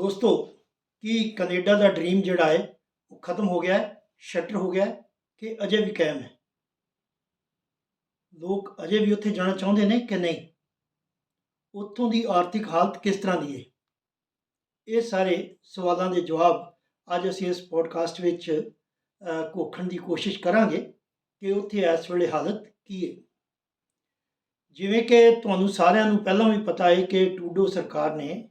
ਦੋਸਤੋ ਕੀ ਕੈਨੇਡਾ ਦਾ ਡ੍ਰੀਮ ਜਿਹੜਾ ਹੈ ਉਹ ਖਤਮ ਹੋ ਗਿਆ ਹੈ ਸ਼ਟਰ ਹੋ ਗਿਆ ਹੈ ਕਿ ਅਜੇ ਵੀ ਕਾਇਮ ਹੈ? ਲੋਕ ਅਜੇ ਵੀ ਉੱਥੇ ਜਾਣਾ ਚਾਹੁੰਦੇ ਨੇ ਕਿ ਨਹੀਂ? ਉੱਥੋਂ ਦੀ ਆਰਥਿਕ ਹਾਲਤ ਕਿਸ ਤਰ੍ਹਾਂ ਦੀ ਹੈ? ਇਹ ਸਾਰੇ ਸਵਾਲਾਂ ਦੇ ਜਵਾਬ ਅੱਜ ਅਸੀਂ ਇਸ ਪੋਡਕਾਸਟ ਵਿੱਚ ਅ, ਘੋਖਣ ਦੀ ਕੋਸ਼ਿਸ਼ ਕਰਾਂਗੇ ਕਿ ਉੱਥੇ ਇਸ ਵੇਲੇ ਹਾਲਤ ਕੀ ਹੈ। ਜਿਵੇਂ ਕਿ ਤੁਹਾਨੂੰ ਸਾਰਿਆਂ ਨੂੰ ਪਹਿਲਾਂ ਵੀ ਪਤਾ ਹੈ ਕਿ ਟੂਡੋ ਸਰਕਾਰ ਨੇ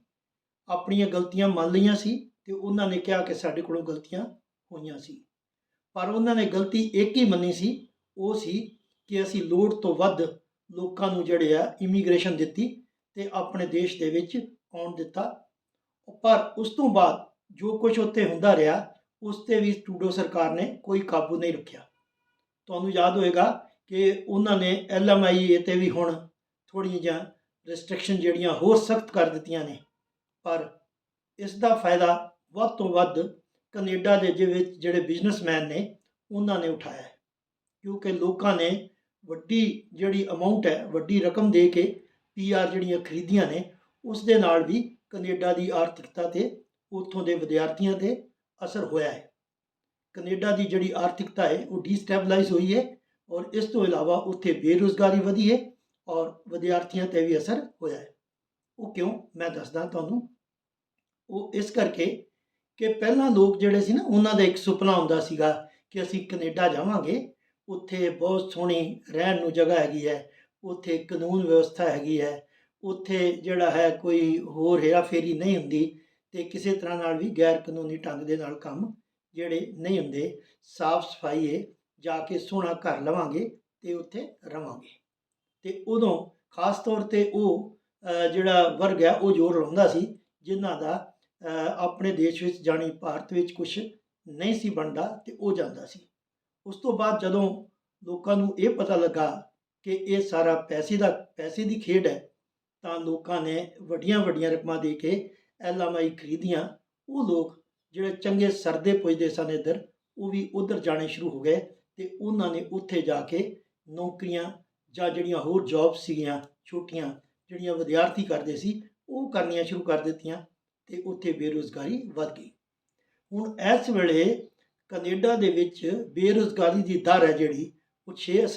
ਆਪਣੀਆਂ ਗਲਤੀਆਂ ਮੰਨ ਲਈਆਂ ਸੀ ਤੇ ਉਹਨਾਂ ਨੇ ਕਿਹਾ ਕਿ ਸਾਡੇ ਕੋਲੋਂ ਗਲਤੀਆਂ ਹੋਈਆਂ ਸੀ। ਪਰ ਉਹਨਾਂ ਨੇ ਗਲਤੀ ਇੱਕ ਹੀ ਮੰਨੀ ਸੀ, ਉਹ ਸੀ ਕਿ ਅਸੀਂ ਲੋੜ ਤੋਂ ਵੱਧ ਲੋਕਾਂ ਨੂੰ ਜਿਹੜੇ ਆ ਇਮੀਗ੍ਰੇਸ਼ਨ ਦਿੱਤੀ ਤੇ ਆਪਣੇ ਦੇਸ਼ ਦੇ ਵਿੱਚ ਆਉਣ ਦਿੱਤਾ। ਪਰ ਉਸ ਤੋਂ ਬਾਅਦ ਜੋ ਕੁਝ ਉੱਥੇ ਹੁੰਦਾ ਰਿਹਾ, ਉਸ ਤੇ ਵੀ ਟੂਡੋ ਸਰਕਾਰ ਨੇ ਕੋਈ ਕਾਬੂ ਨਹੀਂ ਰੱਖਿਆ। ਤੁਹਾਨੂੰ ਯਾਦ ਹੋਏਗਾ ਕਿ ਉਹਨਾਂ ਨੇ ਐਲਐਮਆਈ ਤੇ ਵੀ ਹੁਣ ਥੋੜ੍ਹੀਆਂ ਜਿਹੀਆਂ ਰੈਸਟ੍ਰਿਕਸ਼ਨ ਜਿਹੜੀਆਂ ਹੋਰ ਸਖਤ ਕਰ ਦਿੱਤੀਆਂ ਨੇ। ਪਰ ਇਸ ਦਾ ਫਾਇਦਾ ਵੱਧ ਤੋਂ ਵੱਧ ਕੈਨੇਡਾ ਦੇ ਜਿਹੇ ਵਿੱਚ ਜਿਹੜੇ ਬਿਜ਼ਨਸਮੈਨ ਨੇ, ਉਹਨਾਂ ਨੇ ਉਠਾਇਆ ਹੈ। ਕਿਉਂਕਿ ਲੋਕਾਂ ਨੇ ਵੱਡੀ ਜਿਹੜੀ ਅਮਾਉਂਟ ਹੈ, ਵੱਡੀ ਰਕਮ ਦੇ ਕੇ ਪੀਆਰ ਜਿਹੜੀਆਂ ਖਰੀਦੀਆਂ ਨੇ, ਉਸ ਦੇ ਨਾਲ ਵੀ ਕੈਨੇਡਾ ਦੀ ਆਰਥਿਕਤਾ ਤੇ ਉੱਥੋਂ ਦੇ ਵਿਦਿਆਰਥੀਆਂ ਤੇ ਅਸਰ ਹੋਇਆ ਹੈ। ਕੈਨੇਡਾ ਦੀ ਜਿਹੜੀ ਆਰਥਿਕਤਾ ਹੈ, ਉਹ ਡੀਸਟੈਬਲਾਈਜ਼ ਹੋਈ ਹੈ ਔਰ ਇਸ ਤੋਂ ਇਲਾਵਾ ਉੱਥੇ ਬੇਰੁਜ਼ਗਾਰੀ ਵਧੀ ਹੈ ਔਰ ਵਿਦਿਆਰਥੀਆਂ ਤੇ ਵੀ ਅਸਰ ਹੋਇਆ ਹੈ। ਉਹ ਕਿਉਂ? ਮੈਂ ਦੱਸਦਾ ਤੁਹਾਨੂੰ। ਉਹ ਇਸ ਕਰਕੇ ਕਿ ਪਹਿਲਾਂ ਲੋਕ ਜਿਹੜੇ ਸੀ ਨਾ, ਉਹਨਾਂ ਦਾ ਇੱਕ ਸੁਪਨਾ ਹੁੰਦਾ ਸੀਗਾ ਕਿ ਅਸੀਂ ਕੈਨੇਡਾ ਜਾਵਾਂਗੇ। ਉੱਥੇ ਬਹੁਤ ਸੋਹਣੀ ਰਹਿਣ ਨੂੰ ਜਗ੍ਹਾ ਹੈਗੀ ਹੈ। ਉੱਥੇ ਕਾਨੂੰਨ ਵਿਵਸਥਾ ਹੈਗੀ ਹੈ। ਉੱਥੇ ਜਿਹੜਾ ਹੈ ਕੋਈ ਹੋਰ ਹੇਰਾਫੇਰੀ ਨਹੀਂ ਹੁੰਦੀ ਤੇ ਕਿਸੇ ਤਰ੍ਹਾਂ ਨਾਲ ਵੀ ਗੈਰ ਕਾਨੂੰਨੀ ਢੰਗ ਦੇ ਨਾਲ ਕੰਮ ਜਿਹੜੇ ਨਹੀਂ ਹੁੰਦੇ। ਸਾਫ਼ ਸਫ਼ਾਈ ਹੈ ਜਾ ਕੇ ਸੋਹਣਾ ਘਰ ਲਵਾਂਗੇ ਤੇ ਉੱਥੇ ਰਵਾਂਗੇ। ਤੇ ਉਦੋਂ ਖਾਸ ਤੌਰ ਤੇ ਉਹ ਜਿਹੜਾ ਵਰਗ ਹੈ ਉਹ ਜ਼ੋਰ ਲਾਉਂਦਾ ਸੀ, ਜਿਨ੍ਹਾਂ ਦਾ ਆਪਣੇ ਦੇਸ਼ ਵਿੱਚ ਜਾਣੀ ਭਾਰਤ ਵਿੱਚ ਕੁਝ ਨਹੀਂ ਸੀ ਬਣਦਾ ਤੇ ਉਹ ਜਾਂਦਾ ਸੀ। ਉਸ ਤੋਂ ਬਾਅਦ ਜਦੋਂ ਲੋਕਾਂ ਨੂੰ ਇਹ ਪਤਾ ਲੱਗਾ ਕਿ ਇਹ ਸਾਰਾ ਪੈਸੇ ਦਾ, ਪੈਸੇ ਦੀ ਖੇਡ ਹੈ, ਤਾਂ ਲੋਕਾਂ ਨੇ ਵੱਡੀਆਂ ਵੱਡੀਆਂ ਰਕਮਾਂ ਦੇ ਕੇ ਐਲਐਮਆਈ ਖਰੀਦੀਆਂ। ਉਹ ਲੋਕ ਜਿਹੜੇ ਚੰਗੇ ਸਰਦੇ ਪੁੱਜਦੇ ਸਨ ਇੱਧਰ, ਉਹ ਵੀ ਉਧਰ ਜਾਣੇ ਸ਼ੁਰੂ ਹੋ ਗਏ ਤੇ ਉਹਨਾਂ ਨੇ ਉੱਥੇ ਜਾ ਕੇ ਨੌਕਰੀਆਂ ਜਾਂ ਜਿਹੜੀਆਂ ਹੋਰ ਜੌਬ ਸੀਗੀਆਂ, ਛੋਟੀਆਂ ਜਿਹੜੀਆਂ ਵਿਦਿਆਰਥੀ ਕਰਦੇ ਸੀ, ਉਹ ਕਰਨੀਆਂ ਸ਼ੁਰੂ ਕਰ ਦਿੱਤੀਆਂ ਤੇ ਉੱਥੇ ਬੇਰੁਜ਼ਗਾਰੀ ਵੱਧ ਗਈ। ਹੁਣ ਇਸ ਵੇਲੇ ਕੈਨੇਡਾ ਦੇ ਵਿੱਚ ਬੇਰੁਜ਼ਗਾਰੀ ਦੀ ਦਰ ਹੈ ਜਿਹੜੀ ਉਹ 6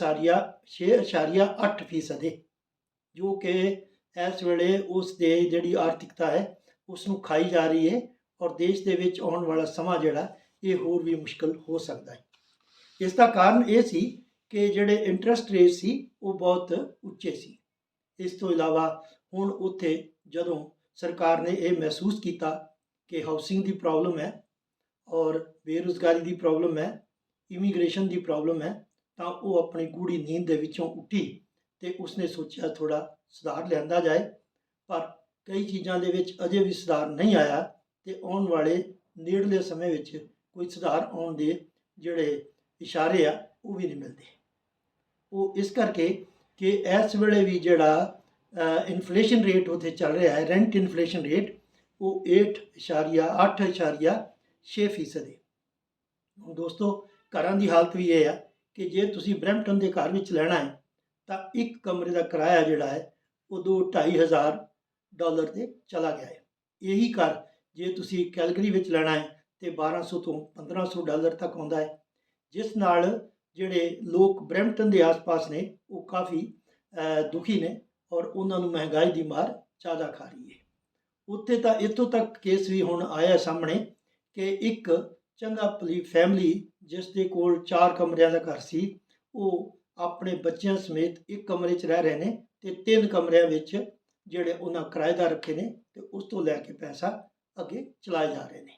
6.8 ਫੀਸਦ ਹੈ ਜੋ ਕਿ ਇਸ ਵੇਲੇ ਉਸ ਦੇ ਜਿਹੜੀ ਆਰਥਿਕਤਾ ਹੈ ਉਸ ਨੂੰ ਖਾਈ ਜਾ ਰਹੀ ਹੈ ਔਰ ਦੇਸ਼ ਦੇ ਵਿੱਚ ਆਉਣ ਵਾਲਾ ਸਮਾਂ ਜਿਹੜਾ, ਇਹ ਹੋਰ ਵੀ ਮੁਸ਼ਕਲ ਹੋ ਸਕਦਾ ਹੈ। ਇਸ ਦਾ ਕਾਰਨ ਇਹ ਸੀ ਕਿ ਜਿਹੜੇ ਇੰਟਰਸਟ ਰੇਟ ਸੀ, ਉਹ ਬਹੁਤ ਉੱਚੇ ਸੀ। ਇਸ ਤੋਂ ਇਲਾਵਾ ਹੁਣ ਉੱਥੇ ਜਦੋਂ ਸਰਕਾਰ ਨੇ ਇਹ ਮਹਿਸੂਸ ਕੀਤਾ ਕਿ ਹਾਊਸਿੰਗ ਦੀ ਪ੍ਰੋਬਲਮ ਹੈ ਔਰ ਬੇਰੁਜ਼ਗਾਰੀ ਦੀ ਪ੍ਰੋਬਲਮ ਹੈ ਇਮੀਗ੍ਰੇਸ਼ਨ ਦੀ ਪ੍ਰੋਬਲਮ ਹੈ, ਤਾਂ ਉਹ ਆਪਣੀ ਗੂੜੀ ਨੀਂਦ ਦੇ ਵਿੱਚੋਂ ਉੱਠੀ ਤੇ ਉਸਨੇ ਸੋਚਿਆ ਥੋੜਾ ਸੁਧਾਰ ਲਿਆਂਦਾ ਜਾਏ। ਪਰ ਕਈ ਚੀਜ਼ਾਂ ਦੇ ਵਿੱਚ ਅਜੇ ਵੀ ਸੁਧਾਰ ਨਹੀਂ ਆਇਆ ਤੇ ਆਉਣ ਵਾਲੇ ਨੇੜਲੇ ਸਮੇਂ ਵਿੱਚ ਕੋਈ ਸੁਧਾਰ ਆਉਣ ਦੇ ਜਿਹੜੇ ਇਸ਼ਾਰੇ ਆ, ਉਹ ਵੀ ਨਹੀਂ ਮਿਲਦੇ। ਉਹ ਇਸ ਕਰਕੇ ਕਿ ਇਸ ਵੇਲੇ ਵੀ ਜਿਹੜਾ ਇਨਫਲੇਸ਼ਨ ਰੇਟ ਉਥੇ ਚੱਲ ਰਿਹਾ ਹੈ ਰੈਂਟ ਇਨਫਲੇਸ਼ਨ ਰੇਟ ਉਹ 8.8.6 ਫੀਸਦ ਹੈ ਹੁਣ ਦੋਸਤੋ, ਘਰਾਂ ਦੀ ਹਾਲਤ ਵੀ ਇਹ ਆ ਕਿ ਜੇ ਤੁਸੀਂ ਬਰੈਂਪਟਨ ਦੇ ਘਰ ਵਿੱਚ ਲੈਣਾ ਹੈ, ਤਾਂ ਇੱਕ ਕਮਰੇ ਦਾ ਕਿਰਾਇਆ ਜਿਹੜਾ ਹੈ, ਉਹ ਦੋ ਢਾਈ ਹਜ਼ਾਰ ਡਾਲਰ ਤੇ ਚਲਾ ਗਿਆ ਹੈ। ਇਹੀ ਘਰ ਜੇ ਤੁਸੀਂ ਕੈਲਗਰੀ ਵਿੱਚ ਲੈਣਾ ਹੈ, ਤੇ 1200 ਤੋਂ 1500 ਡਾਲਰ ਤੱਕ ਆਉਂਦਾ ਹੈ। ਜਿਸ ਨਾਲ ਜਿਹੜੇ ਲੋਕ ਬਰੈਂਪਟਨ ਦੇ ਆਸ-ਪਾਸ ਨੇ, ਉਹ ਕਾਫੀ ਦੁਖੀ ਨੇ ਔਰ ਉਹਨਾਂ ਨੂੰ ਮਹਿੰਗਾਈ ਦੀ ਮਾਰ ਜ਼ਿਆਦਾ ਖਾ ਰਹੀ ਹੈ। ਉੱਥੇ ਤਾਂ ਇੱਥੋਂ ਤੱਕ ਕੇਸ ਵੀ ਹੁਣ ਆਇਆ ਸਾਹਮਣੇ ਕਿ ਇੱਕ ਚੰਗਾ ਭਲੀ ਫੈਮਿਲੀ ਜਿਸ ਦੇ ਕੋਲ ਚਾਰ ਕਮਰਿਆਂ ਦਾ ਘਰ ਸੀ, ਉਹ ਆਪਣੇ ਬੱਚਿਆਂ ਸਮੇਤ ਇੱਕ ਕਮਰੇ 'ਚ ਰਹਿ ਰਹੇ ਨੇ ਤੇ ਤਿੰਨ ਕਮਰਿਆਂ ਵਿੱਚ ਜਿਹੜੇ ਉਹਨਾਂ ਕਿਰਾਏਦਾਰ ਰੱਖੇ ਨੇ ਤੇ ਉਸ ਤੋਂ ਲੈ ਕੇ ਪੈਸਾ ਅੱਗੇ ਚਲਾਏ ਜਾ ਰਹੇ ਨੇ।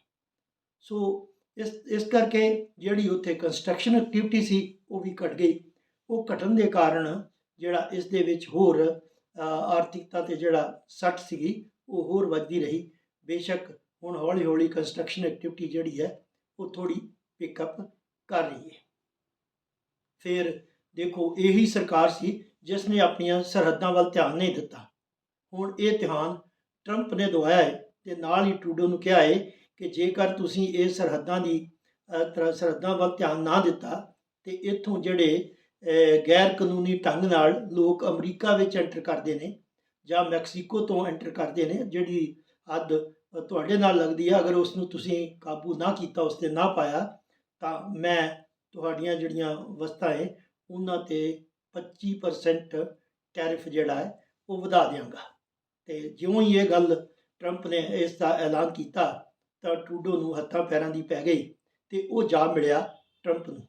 ਸੋ ਇਸ ਇਸ ਕਰਕੇ ਜਿਹੜੀ ਉੱਥੇ ਕੰਸਟਰਕਸ਼ਨ ਐਕਟੀਵਿਟੀ ਸੀ, ਉਹ ਵੀ ਘਟ ਗਈ। ਉਹ ਘਟਣ ਦੇ ਕਾਰਨ ਜਿਹੜਾ ਇਸ ਦੇ ਵਿੱਚ ਹੋਰ ਆਰਥਿਕਤਾ ਤੇ ਜਿਹੜਾ ਸੱਟ ਸੀਗੀ, ਉਹ ਹੋਰ ਵੱਧਦੀ ਰਹੀ। ਬੇਸ਼ੱਕ ਹੁਣ ਹੌਲੀ ਹੌਲੀ ਕੰਸਟਰਕਸ਼ਨ ਐਕਟੀਵਿਟੀ ਜਿਹੜੀ ਹੈ, ਉਹ ਥੋੜੀ ਪਿਕਅਪ ਕਰ ਰਹੀ ਹੈ। ਫਿਰ ਦੇਖੋ, ਇਹੀ ਸਰਕਾਰ ਸੀ ਜਿਸ ਨੇ ਆਪਣੀਆਂ ਸਰਹੱਦਾਂ ਵੱਲ ਧਿਆਨ ਨਹੀਂ ਦਿੱਤਾ। ਹੁਣ ਇਹ ਧਿਆਨ ਟਰੰਪ ਨੇ ਦਵਾਇਆ ਹੈ ਤੇ ਨਾਲ ਹੀ ਟਰੂਡੋ ਨੂੰ ਕਿਹਾ ਹੈ ਕਿ ਜੇਕਰ ਤੁਸੀਂ ਇਹ ਸਰਹੱਦਾਂ ਦੀ ਅ, ਸਰਹੱਦਾਂ ਵੱਲ ਧਿਆਨ ਨਾ ਦਿੱਤਾ ਤੇ ਇੱਥੋਂ ਜਿਹੜੇ ਗੈਰ ਕਾਨੂੰਨੀ ਢੰਗ ਨਾਲ ਲੋਕ ਅਮਰੀਕਾ ਵਿੱਚ ਐਂਟਰ ਕਰਦੇ ਨੇ ਜਾਂ ਮੈਕਸੀਕੋ ਤੋਂ ਐਂਟਰ ਕਰਦੇ ਨੇ ਜਿਹੜੀ ਹੱਦ ਤੁਹਾਡੇ ਨਾਲ ਲੱਗਦੀ ਹੈ ਅਗਰ ਉਸ ਨੂੰ ਤੁਸੀਂ ਕਾਬੂ ਨਾ ਕੀਤਾ ਉਸ ਤੇ ਨਾ ਪਾਇਆ ਤਾਂ ਮੈਂ ਤੁਹਾਡੀਆਂ ਜਿਹੜੀਆਂ ਵਸਤਾਂ ਹੈ ਉਹਨਾਂ ਤੇ 25% ਟੈਰਿਫ ਜਿਹੜਾ ਹੈ ਉਹ ਵਧਾ ਦਿਆਂਗਾ। ਤੇ ਜਿਉਂ ਹੀ ਇਹ ਗੱਲ ਟਰੰਪ ਨੇ ਇਸ ਦਾ ਐਲਾਨ ਕੀਤਾ ਤਾਂ ਟਰੂਡੋ ਨੂੰ ਹੱਥਾਂ ਪੈਰਾਂ ਦੀ ਪੈ ਗਈ ਤੇ ਉਹ ਜਾ ਮਿਲਿਆ ਟਰੰਪ ਨੂੰ।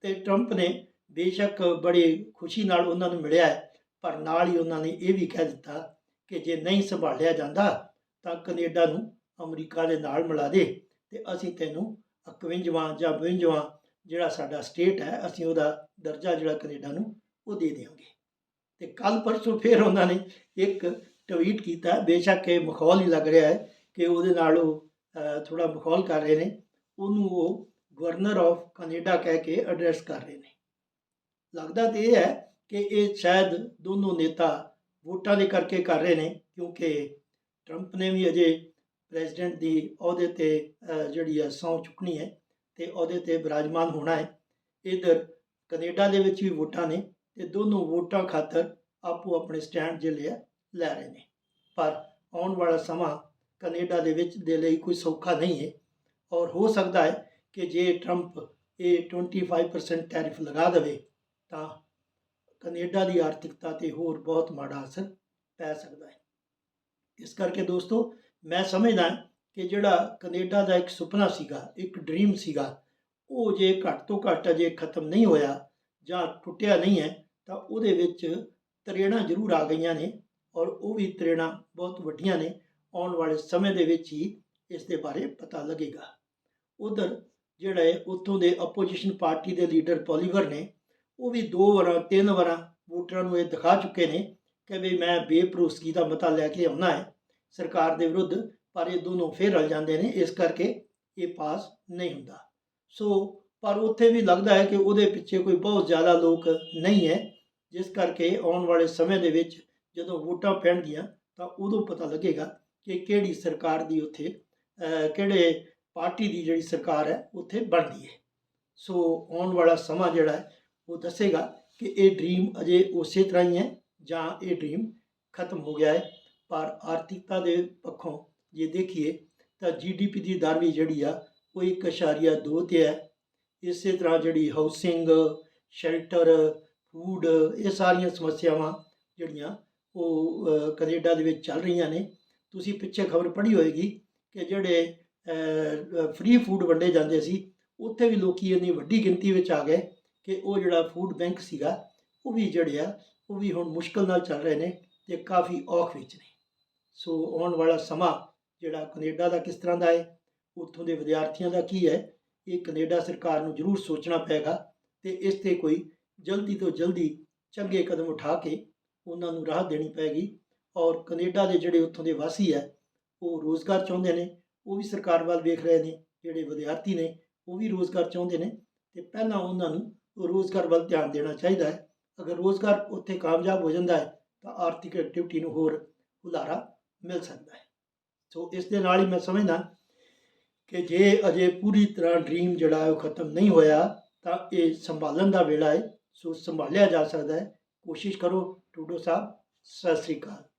ਤੇ ਟਰੰਪ ਨੇ ਬੇਸ਼ੱਕ ਬੜੀ ਖੁਸ਼ੀ ਨਾਲ ਉਹਨਾਂ ਨੂੰ ਮਿਲਿਆ ਹੈ, ਪਰ ਨਾਲ ਹੀ ਉਹਨਾਂ ਨੇ ਇਹ ਵੀ ਕਹਿ ਦਿੱਤਾ ਕਿ ਜੇ ਨਹੀਂ ਸੰਭਾਲਿਆ ਜਾਂਦਾ ਤਾਂ ਕੈਨੇਡਾ ਨੂੰ ਅਮਰੀਕਾ ਦੇ ਨਾਲ ਮਿਲਾ ਦੇ ਤੇ ਅਸੀਂ ਤੈਨੂੰ 51ਵਾਂ ਜਾਂ 52ਵਾਂ ਜਿਹੜਾ ਸਾਡਾ ਸਟੇਟ ਹੈ ਅਸੀਂ ਉਹਦਾ ਦਰਜਾ ਜਿਹੜਾ ਕੈਨੇਡਾ ਨੂੰ ਉਹ ਦੇ ਦੇਵਾਂਗੇ। ਤੇ ਕੱਲ ਪਰਸੋਂ ਫਿਰ ਉਹਨਾਂ ਨੇ ਇੱਕ ਟਵੀਟ ਕੀਤਾ ਬੇਸ਼ੱਕ ਇਹ ਮਖੌਲ ਹੀ ਲੱਗ ਰਿਹਾ ਹੈ ਕਿ ਉਹਦੇ ਨਾਲ ਉਹ ਥੋੜਾ ਮਖੌਲ ਕਰ ਰਹੇ ਨੇ, ਉਹਨੂੰ ਉਹ ਗਵਰਨਰ ਆਫ ਕੈਨੇਡਾ ਕਹਿ ਕੇ ਐਡਰੈਸ ਕਰ ਰਹੇ ਨੇ। ਲੱਗਦਾ ਤੇ ਇਹ ਹੈ ਕਿ ਇਹ ਸ਼ਾਇਦ ਦੋਨੋਂ ਨੇਤਾ ਵੋਟਾਂ ਦੇ ਕਰਕੇ ਕਰ ਰਹੇ ਨੇ, ਕਿਉਂਕਿ ਟਰੰਪ ਨੇ ਵੀ ਅਜੇ ਪ੍ਰੈਜ਼ੀਡੈਂਟ ਦੀ ਅਹੁਦੇ ਤੇ ਜਿਹੜੀ ਹੈ ਸਹੁੰ ਚੁੱਕਣੀ ਹੈ ਤੇ ਅਹੁਦੇ ਤੇ ਬਿਰਾਜਮਾਨ ਹੋਣਾ ਹੈ। ਇਧਰ ਕੈਨੇਡਾ ਦੇ ਵਿੱਚ ਵੀ ਵੋਟਾਂ ਨੇ ਤੇ ਦੋਨੋਂ ਵੋਟਾਂ ਖਾਤਰ ਆਪੋ ਆਪਣੇ ਸਟੈਂਡ ਜਿਹੜੇ ਆ ਲੈ ਰਹੇ ਨੇ। ਪਰ ਆਉਣ ਵਾਲਾ ਸਮਾਂ ਕੈਨੇਡਾ ਦੇ ਵਿੱਚ ਦੇ ਲਈ ਕੋਈ ਸੌਖਾ ਨਹੀਂ ਹੈ। ਔਰ ਹੋ ਸਕਦਾ ਹੈ ਕਿ ਜੇ ਟਰੰਪ ਇਹ 25% ਟੈਰਿਫ ਲਗਾ ਦੇਵੇ, ਤਾਂ ਕੈਨੇਡਾ ਦੀ ਆਰਥਿਕਤਾ ਤੇ ਹੋਰ ਬਹੁਤ ਮਾੜਾ ਅਸਰ ਪੈ ਸਕਦਾ ਹੈ। ਇਸ ਕਰਕੇ ਦੋਸਤੋ, ਮੈਂ ਸਮਝਦਾ ਕਿ ਜਿਹੜਾ ਕੈਨੇਡਾ ਦਾ ਇੱਕ ਸੁਪਨਾ ਸੀਗਾ, ਇੱਕ ਡ੍ਰੀਮ ਸੀਗਾ, ਉਹ ਜੇ ਘੱਟ ਤੋਂ ਘੱਟ ਅਜੇ ਖਤਮ ਨਹੀਂ ਹੋਇਆ ਜਾਂ ਟੁੱਟਿਆ ਨਹੀਂ ਹੈ, ਤਾਂ ਉਹਦੇ ਵਿੱਚ ਤਰੇੜਾਂ ਜ਼ਰੂਰ ਆ ਗਈਆਂ ਨੇ ਔਰ ਉਹ ਵੀ ਤਰੇੜਾਂ ਬਹੁਤ ਵੱਡੀਆਂ ਨੇ। ਆਉਣ ਵਾਲੇ ਸਮੇਂ ਦੇ ਵਿੱਚ ਹੀ ਇਸ ਦੇ ਬਾਰੇ ਪਤਾ ਲੱਗੇਗਾ। ਉਧਰ ਜਿਹੜਾ ਹੈ, ਉੱਥੋਂ ਦੇ ਆਪੋਜੀਸ਼ਨ ਪਾਰਟੀ ਦੇ ਲੀਡਰ ਪੋਲੀਵਰ ਨੇ, ਉਹ ਵੀ ਦੋ ਵਾਰਾਂ, ਤਿੰਨ ਵਾਰਾਂ ਵੋਟਰਾਂ ਨੂੰ ਇਹ ਦਿਖਾ ਚੁੱਕੇ ਨੇ ਕਿ ਵੀ ਮੈਂ ਬੇਪਰੋਸਗੀ ਦਾ ਮਤਾ ਲੈ ਕੇ ਆਉਣਾ ਹੈ। ਸਰਕਾਰ ਦੇ ਵਿਰੁੱਧ, ਪਰ ਇਹ ਦੋਨੋਂ ਫੇਰ ਰਲ ਜਾਂਦੇ ਨੇ, ਇਸ ਕਰਕੇ ਇਹ ਪਾਸ ਨਹੀਂ ਹੁੰਦਾ। ਸੋ, ਪਰ ਉੱਥੇ ਵੀ ਲੱਗਦਾ ਹੈ ਕਿ ਉਹਦੇ ਪਿੱਛੇ ਕੋਈ ਬਹੁਤ ਜ਼ਿਆਦਾ ਲੋਕ ਨਹੀਂ ਹੈ, ਜਿਸ ਕਰਕੇ ਆਉਣ ਵਾਲੇ ਸਮੇਂ ਦੇ ਵਿੱਚ ਜਦੋਂ ਵੋਟਾਂ ਪੈਣਗੀਆਂ ਤਾਂ ਉਦੋਂ ਪਤਾ ਲੱਗੇਗਾ ਕਿ ਕਿਹੜੀ ਸਰਕਾਰ ਦੀ ਉੱਥੇ ਕਿਹੜੇ ਪਾਰਟੀ ਦੀ ਜਿਹੜੀ ਸਰਕਾਰ ਹੈ ਉੱਥੇ ਬਣਦੀ ਹੈ। ਸੋ ਆਉਣ ਵਾਲਾ ਸਮਾਂ ਜਿਹੜਾ ਹੈ ਉਹ ਦੱਸੇਗਾ ਕਿ ਇਹ ਡ੍ਰੀਮ ਅਜੇ ਉਸੇ ਤਰ੍ਹਾਂ ਹੀ ਹੈ ਜਾਂ ਇਹ ਡ੍ਰੀਮ ਖਤਮ ਹੋ ਗਿਆ ਹੈ। ਪਰ ਆਰਥਿਕਤਾ ਦੇ ਪੱਖੋਂ ਜੇ ਦੇਖੀਏ ਤਾਂ ਜੀਡੀਪੀ ਦੀ ਦਰ ਵੀ ਜਿਹੜੀ ਆ ਉਹ 1.2 ਤੇ ਹੈ। ਇਸੇ ਤਰ੍ਹਾਂ ਜਿਹੜੀ ਹਾਊਸਿੰਗ ਸ਼ੈਲਟਰ ਫੂਡ ਇਹ ਸਾਰੀਆਂ ਸਮੱਸਿਆਵਾਂ ਜਿਹੜੀਆਂ ਉਹ ਅ, ਕੈਨੇਡਾ ਦੇ ਵਿੱਚ ਚੱਲ ਰਹੀਆਂ ਨੇ। ਤੁਸੀਂ ਪਿੱਛੇ ਖਬਰ ਪੜ੍ਹੀ ਹੋਏਗੀ ਕਿ ਜਿਹੜੇ ਫ੍ਰੀ ਫੂਡ ਵੰਡੇ ਜਾਂਦੇ ਸੀ, ਉੱਥੇ ਵੀ ਲੋਕੀ ਇੰਨੀ ਵੱਡੀ ਗਿਣਤੀ ਵਿੱਚ ਆ ਗਏ ਕਿ ਉਹ ਜਿਹੜਾ ਫੂਡ ਬੈਂਕ ਸੀਗਾ, ਉਹ ਵੀ ਜਿਹੜੇ ਆ, ਉਹ ਵੀ ਹੁਣ ਮੁਸ਼ਕਲ ਨਾਲ ਚੱਲ ਰਹੇ ਨੇ ਤੇ ਕਾਫੀ ਔਖ ਵਿੱਚ ਨੇ। ਸੋ ਆਉਣ ਵਾਲਾ ਸਮਾਂ ਜਿਹੜਾ ਕੈਨੇਡਾ ਦਾ ਕਿਸ ਤਰ੍ਹਾਂ ਦਾ ਹੈ, ਉੱਥੋਂ ਦੇ ਵਿਦਿਆਰਥੀਆਂ ਦਾ ਕੀ ਹੈ, ਇਹ ਕੈਨੇਡਾ ਸਰਕਾਰ ਨੂੰ ਜ਼ਰੂਰ ਸੋਚਣਾ ਪਏਗਾ ਤੇ ਇਸ ਤੇ ਕੋਈ ਜਲਦੀ ਤੋਂ ਜਲਦੀ ਚੰਗੇ ਕਦਮ ਉਠਾ ਕੇ ਉਹਨਾਂ ਨੂੰ ਰਾਹ ਦੇਣੀ ਪੈਗੀ ਔਰ ਕੈਨੇਡਾ ਦੇ ਜਿਹੜੇ ਉੱਥੋਂ ਦੇ ਵਾਸੀ ਹੈ, ਉਹ ਰੋਜ਼ਗਾਰ ਚਾਹੁੰਦੇ ਨੇ, ਉਹ ਵੀ ਸਰਕਾਰ ਵੱਲ ਵੇਖ ਰਹੇ ਨੇ, ਜਿਹੜੇ ਵਿਦਿਆਰਥੀ ਨੇ, ਉਹ ਵੀ ਰੋਜ਼ਗਾਰ ਚਾਹੁੰਦੇ ਨੇ ਤੇ ਪਹਿਲਾਂ ਉਹਨਾਂ ਨੂੰ ਰੋਜ਼ਗਾਰ ਵੱਲ ਧਿਆਨ ਦੇਣਾ ਚਾਹੀਦਾ ਹੈ। ਅਗਰ ਰੋਜ਼ਗਾਰ ਉੱਥੇ ਕਾਮਯਾਬ ਹੋ ਜਾਂਦਾ ਹੈ, ਤਾਂ ਆਰਥਿਕ ਐਕਟੀਵਿਟੀ ਨੂੰ ਹੋਰ ਹੁਲਾਰਾ ਮਿਲ ਸਕਦਾ ਹੈ। ਸੋ ਇਸ ਦੇ ਨਾਲ ਹੀ ਮੈਂ ਸਮਝਦਾ ਕਿ ਜੇ ਅਜੇ ਪੂਰੀ ਤਰ੍ਹਾਂ ਡ੍ਰੀਮ ਜਿਹੜਾ ਹੈ ਉਹ ਖਤਮ ਨਹੀਂ ਹੋਇਆ, ਤਾਂ ਇਹ ਸੰਭਾਲਣ ਦਾ ਵੇਲਾ ਹੈ। ਸੋ ਸੰਭਾਲਿਆ ਜਾ ਸਕਦਾ ਹੈ। ਕੋਸ਼ਿਸ਼ ਕਰੋ ਟੂਡੋ ਸਾਹਿਬ, ਸਤਿ ਸ੍ਰੀ ਅਕਾਲ।